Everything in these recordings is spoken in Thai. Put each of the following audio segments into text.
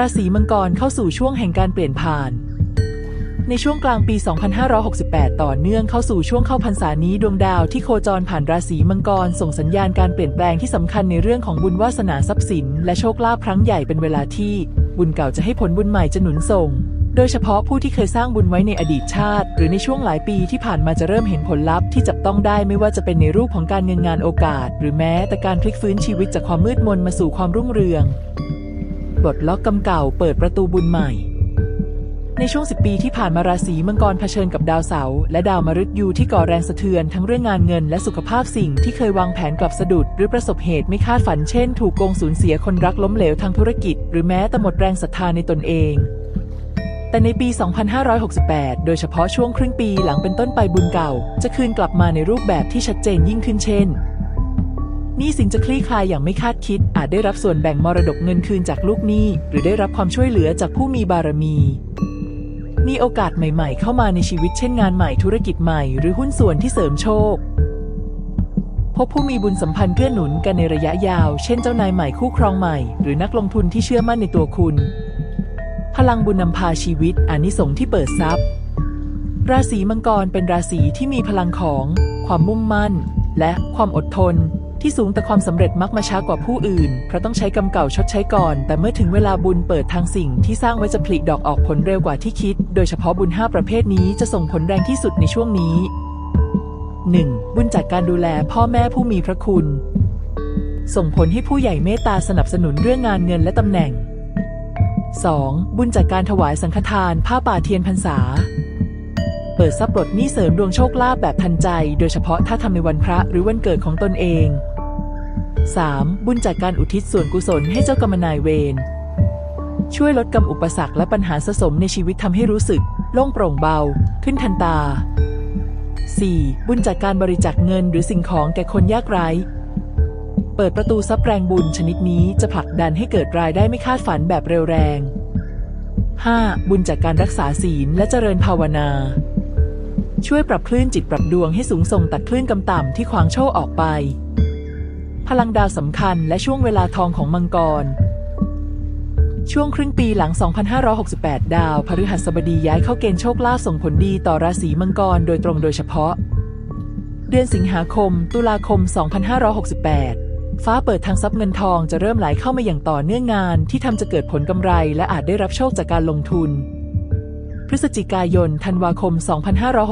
ราศีมังกรเข้าสู่ช่วงแห่งการเปลี่ยนผ่าน ในช่วงกลางปี 2568 ต่อเนื่องเข้าสู่ช่วงเข้าพรรษานี้ดวงดาวที่โคจรผ่านราศีมังกร ส่งสัญญาณการเปลี่ยนแปลงที่สำคัญในเรื่องของบุญวาสนาทรัพย์สิน และโชคลาภครั้งใหญ่เป็นเวลาที่บุญเก่าจะให้ผลบุญใหม่จะหนุนส่ง โดยเฉพาะผู้ที่เคยสร้างบุญไว้ในอดีตชาติ หรือในช่วงหลายปีที่ผ่านมาจะเริ่มเห็นผลลัพธ์ที่จับต้องได้ไม่ว่าจะเป็นในรูปของการเงินงานโอกาส หรือแม้แต่การพลิกฟื้นชีวิตจากความมืดมนมาสู่ความรุ่งเรือง ปลดล็อกกรรมเก่าเปิดประตูบุญใหม่ ในช่วง 10 ปีที่ผ่านมาราศีมังกรเผชิญกับดาวเสาร์และดาวมฤตยูที่ก่อแรงสะเทือนทั้งเรื่องงานเงินและสุขภาพสิ่งที่เคยวางแผนกลับสะดุด หรือประสบเหตุไม่คาดฝันเช่น ถูกโกงสูญเสียคนรักล้มเหลวทางธุรกิจ หรือแม้แต่หมดแรงศรัทธาในตนเองแต่ในปี 2568 โดยเฉพาะช่วงครึ่งปีหลังเป็นต้นไปบุญเก่า จะคืนกลับมาในรูปแบบที่ชัดเจนยิ่งขึ้นเช่น นี้สินจะคลี่คลายอย่างไม่คาดคิด อาจได้รับส่วนแบ่งมรดกเงินคืนจากลูกหนี้ หรือได้รับความช่วยเหลือจากผู้มีบารมี มีโอกาสใหม่ ๆ เข้ามาในชีวิตเช่นงานใหม่ธุรกิจใหม่หรือหุ้นส่วนที่เสริมโชค พบผู้มีบุญสัมพันธ์เกื้อหนุนกันในระยะยาว เช่นเจ้านายใหม่คู่ครองใหม่ หรือนักลงทุนที่เชื่อมั่นในตัวคุณ พลังบุญนำพาชีวิตอานิสงส์ที่เปิดทรัพย์ ราศีมังกรเป็นราศีที่มีพลังของ ความมุ่งมั่น และความอดทน ที่สูงแต่ความสำเร็จมักมาช้ากว่าผู้อื่น เพราะต้องใช้กรรมเก่าชดใช้ก่อน แต่เมื่อถึงเวลาบุญเปิดทางสิ่งที่สร้างไว้จะผลิดอกออกผลเร็วกว่าที่คิด โดยเฉพาะบุญ 5 ประเภทนี้จะส่งผลแรงที่สุดในช่วงนี้ 1. บุญจากการดูแลพ่อแม่ผู้มีพระคุณ ส่งผลให้ผู้ใหญ่เมตตาสนับสนุนเรื่องงานเงินและตำแหน่ง 2. บุญจากการถวายสังฆทาน ผ้าป่าเทียนพรรษา เปิดทรัพย์ปลดหนี้เสริมดวงโชคลาภแบบทันใจ โดยเฉพาะถ้าทำในวันพระหรือวันเกิดของตนเอง 3. บุญจากการอุทิศส่วนกุศลให้เจ้ากรรมนายเวรช่วยลดกรรมอุปสรรคและปัญหาสะสมในชีวิตทำให้รู้สึก โล่งโปร่งเบา ขึ้นทันตา 4. บุญจากการบริจาคเงินหรือสิ่งของแก่คนยากไร้ เปิดประตูทรัพย์แรงบุญชนิดนี้จะผลักดันให้เกิดรายได้ไม่คาดฝันแบบเร็วแรง 5. บุญจากการรักษาศีลและเจริญภาวนา ช่วยปรับคลื่นจิตปรับดวงให้สูงส่งตัดคลื่นกำต่ำที่ขวางโชคออกไป พลังดาวสำคัญและช่วงเวลาทองของมังกร ช่วงครึ่งปีหลัง 2568 ดาวพฤหัสบดีย้ายเข้าเกณฑ์โชคลาภส่งผลดีต่อราศีมังกรโดยตรงโดยเฉพาะ เดือนสิงหาคม ตุลาคม 2568 ฟ้าเปิดทางทรัพย์เงินทองจะเริ่มไหลเข้ามาอย่างต่อเนื่องงานที่ทำจะเกิดผลกำไรและอาจได้รับโชคจากการลงทุน พฤศจิกายน ธันวาคม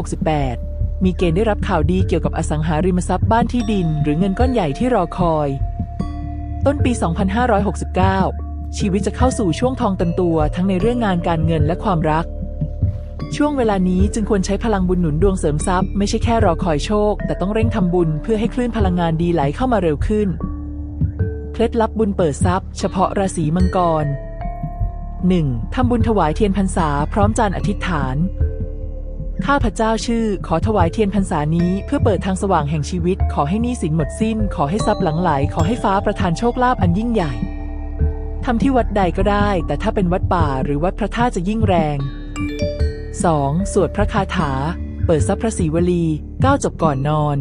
2568 มีเกณฑ์ได้รับข่าวดีเกี่ยวกับอสังหาริมทรัพย์บ้านที่ดิน หรือเงินก้อนใหญ่ที่รอคอย ต้นปี 2569 ชีวิตจะเข้าสู่ช่วงทองเต็มตัวทั้งในเรื่องงานการเงินและความรัก ช่วงเวลานี้จึงควรใช้พลังบุญหนุนดวงเสริมทรัพย์ไม่ใช่แค่รอคอยโชค แต่ต้องเร่งทำบุญเพื่อให้คลื่นพลังงานดีไหลเข้ามาเร็วขึ้น เคล็ดลับบุญเปิดทรัพย์ เฉพาะราศีมังกร 1. ทำบุญถวายเทียนพรรษาพร้อมจานอธิษฐาน ข้าพเจ้าชื่อ ขอถวายเทียนพรรษานี้เพื่อเปิดทางสว่างแห่งชีวิต ขอให้หนี้สินหมดสิ้น ขอให้ทรัพย์หลังไหล ขอให้ฟ้าประทานโชคลาภอันยิ่งใหญ่ทำที่วัดใดก็ได้ แต่ถ้าเป็นวัดป่าหรือวัดพระธาตุจะยิ่งแรง 2. สวดพระคาถา เปิดทรัพย์พระศรีวลีก้าวจบก่อนนอน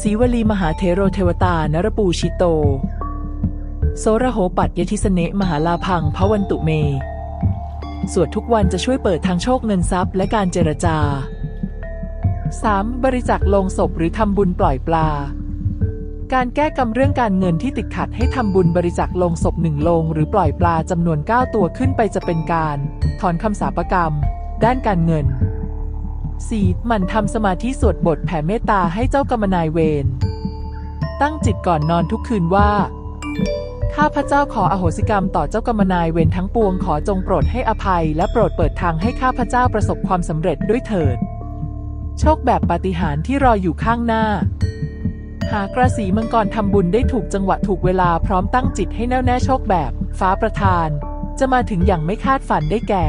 ศรีวลีมหาเทโรเทวตานรปูชิโต โสระโหปัตยทิสเนะมหาลาพังพระวันตุเม สวดทุกวันจะช่วยเปิดทางโชคเงินทรัพย์และการเจรจา 3. บริจาคลงศพหรือทำบุญปล่อยปลา การแก้กรรมเรื่องการเงินที่ติดขัดให้ทำบุญบริจาคลงศพหนึ่งลง หรือปล่อยปลาจำนวน 9 ตัวขึ้นไปจะเป็นการ ถอนคำสาปกรรม ด้านการเงิน 4. หมั่นทำสมาธิสวดบทแผ่เมตตาให้เจ้ากรรมนายเวรตั้งจิตก่อนนอนทุกคืนว่า ข้าพระเจ้าขออโหสิกรรมต่อเจ้ากรรมนายเวรทั้งปวงขอจงโปรดให้อภัย และโปรดเปิดทางให้ข้าพระเจ้าประสบความสำเร็จด้วยเถิด โชคแบบปาฏิหาริย์ที่รออยู่ข้างหน้า หากราศีมังกรทำบุญได้ถูกจังหวะถูกเวลาพร้อมตั้งจิตให้แน่วแน่โชคแบบฟ้าประทาน จะมาถึงอย่างไม่คาดฝันได้แก่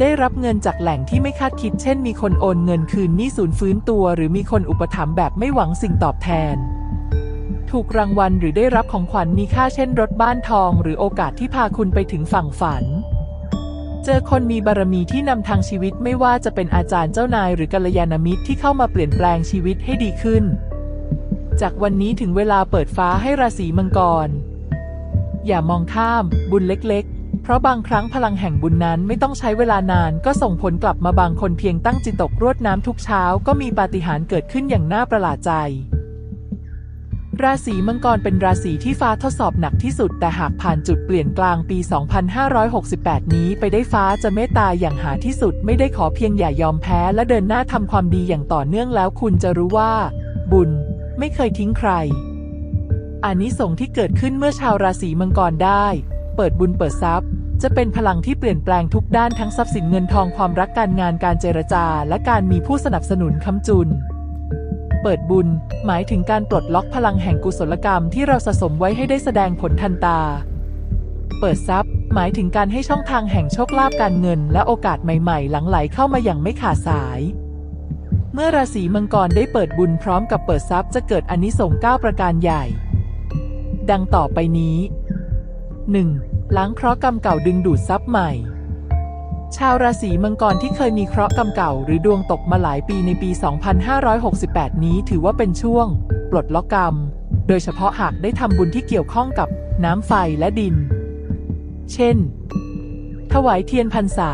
ได้รับเงินจากแหล่งที่ไม่คาดคิด เช่น มีคนโอนเงินคืนหนี้สูญฟื้นตัว หรือมีคนอุปถัมภ์แบบไม่หวังสิ่งตอบแทน ถูกรางวัลหรือได้รับของขวัญมีค่าเช่นรถบ้านทอง หรือโอกาสที่พาคุณไปถึงฝั่งฝัน เจอคนมีบารมีที่นำทางชีวิตไม่ว่าจะเป็นอาจารย์เจ้านายหรือกัลยาณมิตรที่เข้ามาเปลี่ยนแปลงชีวิตให้ดีขึ้น จากวันนี้ถึงเวลาเปิดฟ้าให้ราศีมังกร อย่ามองข้าม บุญเล็กๆ เพราะบางครั้งพลังแห่งบุญนั้นไม่ต้องใช้เวลานาน ก็ส่งผลกลับมาบางคนเพียงตั้งจิตตกรวดน้ำทุกเช้า ก็มีปาฏิหาริย์เกิดขึ้นอย่างน่าประหลาดใจ ราศีมังกรเป็นราศีที่ฟ้าทดสอบหนักที่สุด แต่หากผ่านจุดเปลี่ยนกลางปี 2568 นี้ไปได้ฟ้าจะเมตตาอย่างหาที่สุด ไม่ได้ขอเพียงอย่ายอมแพ้ และเดินหน้าทำความดีอย่างต่อเนื่องแล้วคุณจะรู้ว่า บุญ ไม่เคยทิ้งใครอานิสงส์ที่เกิดขึ้นเมื่อชาวราศีมังกรได้ เปิดบุญเปิดทรัพย์ จะเป็นพลังที่เปลี่ยนแปลงทุกด้านทั้งทรัพย์สินเงินทองความรักการงานการเจรจา และการมีผู้สนับสนุนค้ำจุน เปิดบุญ หมายถึงการปลดล็อกพลังแห่งกุศลกรรมที่เราสะสมไว้ให้ได้แสดงผลทันตา เปิดทรัพย์ หมายถึงการให้ช่องทางแห่งโชคลาภการเงิน และโอกาสใหม่ๆ หลังไหลเข้ามาอย่างไม่ขาดสาย เมื่อราศีมังกรได้เปิดบุญพร้อมกับเปิดทรัพย์จะเกิดอานิสงส์9ประการใหญ่ ดังต่อไปนี้ 1. ล้างเคราะห์กรรมเก่าดึงดูดทรัพย์ใหม่ ชาวราศีมังกรที่เคยมีเคราะห์กรรมเก่า หรือดวงตกมาหลายปีในปี 2568 นี้ถือว่าเป็นช่วง ปลดล็อกกรรม โดยเฉพาะหากได้ทำบุญที่เกี่ยวข้องกับน้ำไฟและดิน เช่น ถวายเทียนพรรษา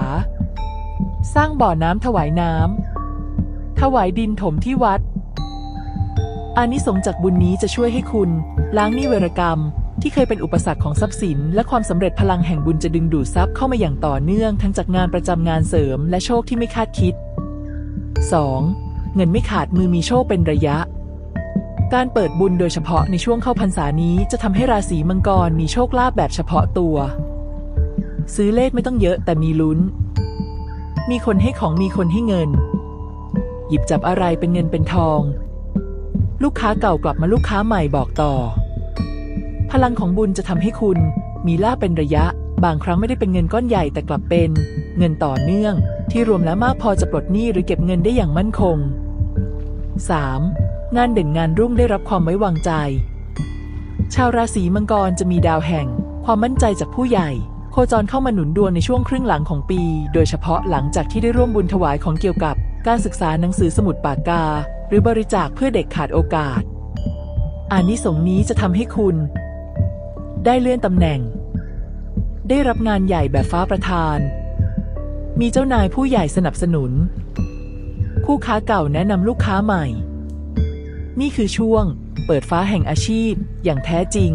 สร้างบ่อน้ำถวายน้ำ ถวายดินถมที่วัดอานิสงส์จากบุญนี้จะช่วยให้คุณ ล้างนี้เวรกรรม ที่เคยเป็นอุปสรรคของทรัพย์สิน และความสำเร็จพลังแห่งบุญจะดึงดูดทรัพย์เข้ามาอย่างต่อเนื่องทั้งจากงานประจำงานเสริม และโชคที่ไม่คาดคิด 2. เงินไม่ขาดมือมีโชคเป็นระยะ การเปิดบุญโดยเฉพาะในช่วงเข้าพรรษานี้จะทำให้ราศีมังกรมีโชคลาภแบบเฉพาะตัว ซื้อเลขไม่ต้องเยอะแต่มีลุ้น มีคนให้ของมีคนให้เงิน หยิบจับอะไรเป็นเงินเป็นทอง ลูกค้าเก่ากลับมาลูกค้าใหม่บอกต่อ พลังของบุญจะทำให้คุณ มีลาภเป็นระยะ บางครั้งไม่ได้เป็นเงินก้อนใหญ่แต่กลับเป็น เงินต่อเนื่อง ที่รวมแล้วมากพอจะปลดหนี้หรือเก็บเงินได้อย่างมั่นคง 3. งานเด่นงานรุ่งได้รับความไว้วางใจ ชาวราศีมังกรจะมีดาวแห่ง ความมั่นใจจากผู้ใหญ่ โคจรเข้ามาหนุนดวงในช่วงครึ่งหลังของปี โดยเฉพาะหลังจากที่ได้ร่วมบุญถวายของเกี่ยวกับ การศึกษาหนังสือสมุดปากกา หรือบริจาคเพื่อเด็กขาดโอกาสอานิสงส์นี้จะทำให้คุณ ได้เลื่อนตำแหน่ง ได้รับงานใหญ่แบบฟ้าประทาน มีเจ้านายผู้ใหญ่สนับสนุน คู่ค้าเก่าแนะนำลูกค้าใหม่ นี่คือช่วงเปิดฟ้าแห่งอาชีพอย่างแท้จริง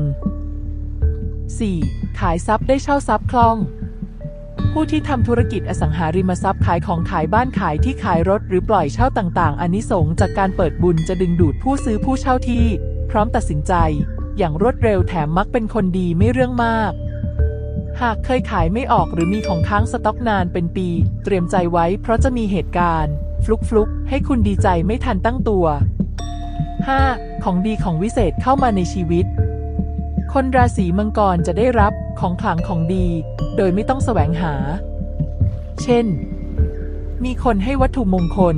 4. ขายทรัพย์ได้เช่าทรัพย์คล่อง ผู้ที่ทำธุรกิจอสังหาริมทรัพย์ขายของขายบ้านขายที่ขายรถหรือปล่อยเช่าต่างๆ อนิสงส์จากการเปิดบุญจะดึงดูดผู้ซื้อผู้เช่าที่ พร้อมตัดสินใจ อย่างรวดเร็วแถมมักเป็นคนดีไม่เรื่องมาก หากเคยขายไม่ออกหรือมีของค้างสต็อกนานเป็นปี เตรียมใจไว้เพราะจะมีเหตุการณ์ ฟลุกฟลุกให้คุณดีใจไม่ทันตั้งตัว 5. ของดีของวิเศษเข้ามาในชีวิต คนราศีมังกรจะได้รับของขลังของดี โดยไม่ต้องแสวงหา เช่น มีคนให้วัตถุมงคล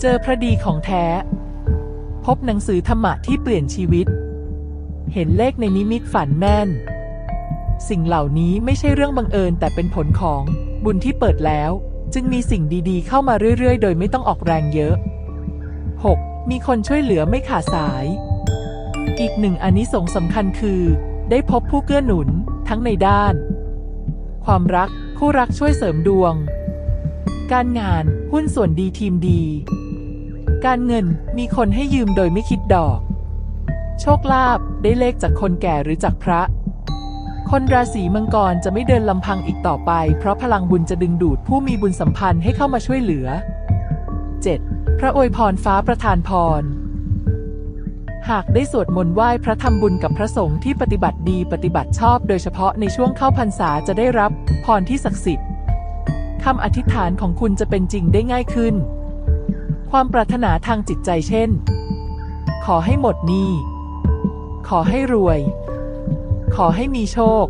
เจอพระดีของแท้ พบหนังสือธรรมะที่เปลี่ยนชีวิต เห็นเลขในนิมิตฝันแม่น สิ่งเหล่านี้ไม่ใช่เรื่องบังเอิญแต่เป็นผลของบุญที่เปิดแล้ว จึงมีสิ่งดีๆ เข้ามาเรื่อยๆ โดยไม่ต้องออกแรงเยอะ 6. มีคนช่วยเหลือไม่ขาดสาย อีกหนึ่งอานิสงส์สำคัญคือ ได้พบผู้เกื้อหนุนทั้งในด้าน ความรักคู่รักช่วยเสริมดวง การงานหุ้นส่วนดีทีมดี การเงินมีคนให้ยืมโดยไม่คิดดอก โชคลาภได้เลขจากคนแก่หรือจากพระ คนราศีมังกรจะไม่เดินลำพังอีกต่อไป เพราะพลังบุญจะดึงดูดผู้มีบุญสัมพันธ์ให้เข้ามาช่วยเหลือ 7. พระอวยพรฟ้าประทานพร หากได้สวดมนต์ไหว้พระทำบุญกับพระสงฆ์ที่ปฏิบัติดีปฏิบัติชอบ โดยเฉพาะในช่วงเข้าพรรษาจะได้รับพรที่ศักดิ์สิทธิ์คำอธิษฐานของคุณจะเป็นจริงได้ง่ายขึ้น ความปรารถนาทางจิตใจเช่น ขอให้หมดหนี้ ขอให้รวย ขอให้มีโชค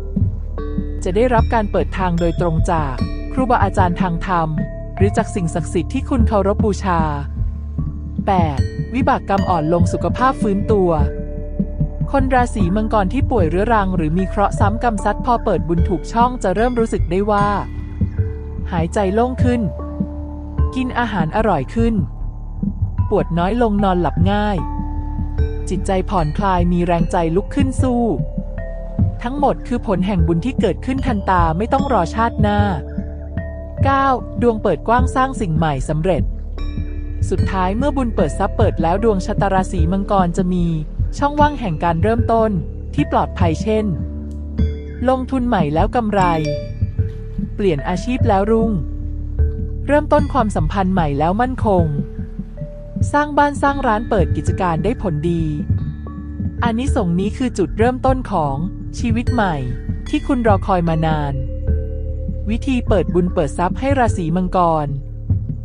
จะได้รับการเปิดทางโดยตรงจากครูบาอาจารย์ทางธรรม หรือจากสิ่งศักดิ์สิทธิ์ที่คุณเคารพบูชา 8. วิบากกรรมอ่อนลงสุขภาพฟื้นตัว คนราศีมังกรที่ป่วยเรื้อรัง หรือมีเคราะห์ซ้ำกรรมซัดพอเปิดบุญถูกช่องจะเริ่มรู้สึกได้ว่า หายใจโล่งขึ้น กินอาหารอร่อยขึ้น ปวดน้อยลงนอนหลับง่าย จิตใจผ่อนคลายมีแรงใจลุกขึ้นสู้ ทั้งหมดคือผลแห่งบุญที่เกิดขึ้นทันตาไม่ต้องรอชาติหน้า 9. ดวงเปิดกว้างสร้างสิ่งใหม่สำเร็จ สุดท้ายเมื่อบุญเปิดซับเปิดแล้วดวงชะตาราศีมังกรจะมี ช่องว่างแห่งการเริ่มต้นที่ปลอดภัยเช่น ลงทุนใหม่แล้วกำไร เปลี่ยนอาชีพแล้วรุ่ง เริ่มต้นความสัมพันธ์ใหม่แล้วมั่นคง สร้างบ้านสร้างร้านเปิดกิจการได้ผลดีอานิสงส์นี้คือจุดเริ่มต้นของชีวิตใหม่ ที่คุณรอคอยมานาน วิธีเปิดบุญเปิดทรัพย์ให้ราศีมังกร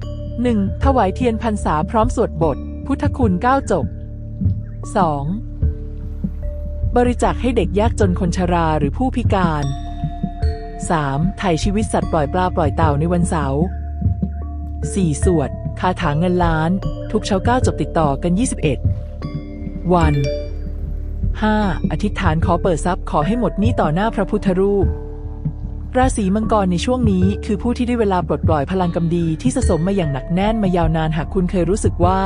1. ถวายเทียนพรรษาพร้อมสวดบท พุทธคุณเก้าจบ 2. บริจาคให้เด็กยากจนคนชราหรือผู้พิการ 3. ไถ่ชีวิตสัตว์ปล่อยปลาปล่อยเต่าในวันเสาร์ 4. สวด คาถาเงินล้าน ทุกเช้าเก้าจบติดต่อกัน 21 วัน 5. อธิษฐานขอเปิดทรัพย์ขอให้หมดหนี้ต่อหน้าพระพุทธรูป ราศีมังกรในช่วงนี้คือผู้ที่ได้เวลาปลดปล่อยพลังกำดีที่สะสมมาอย่างหนักแน่นมายาวนานหากคุณเคยรู้สึกว่า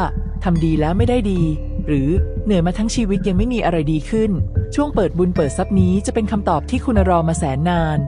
ทำดีแล้วไม่ได้ดี หรือเหนื่อยมาทั้งชีวิตยังไม่มีอะไรดีขึ้น ช่วงเปิดบุญเปิดทรัพย์นี้จะเป็นคำตอบที่คุณรอมาแสนนาน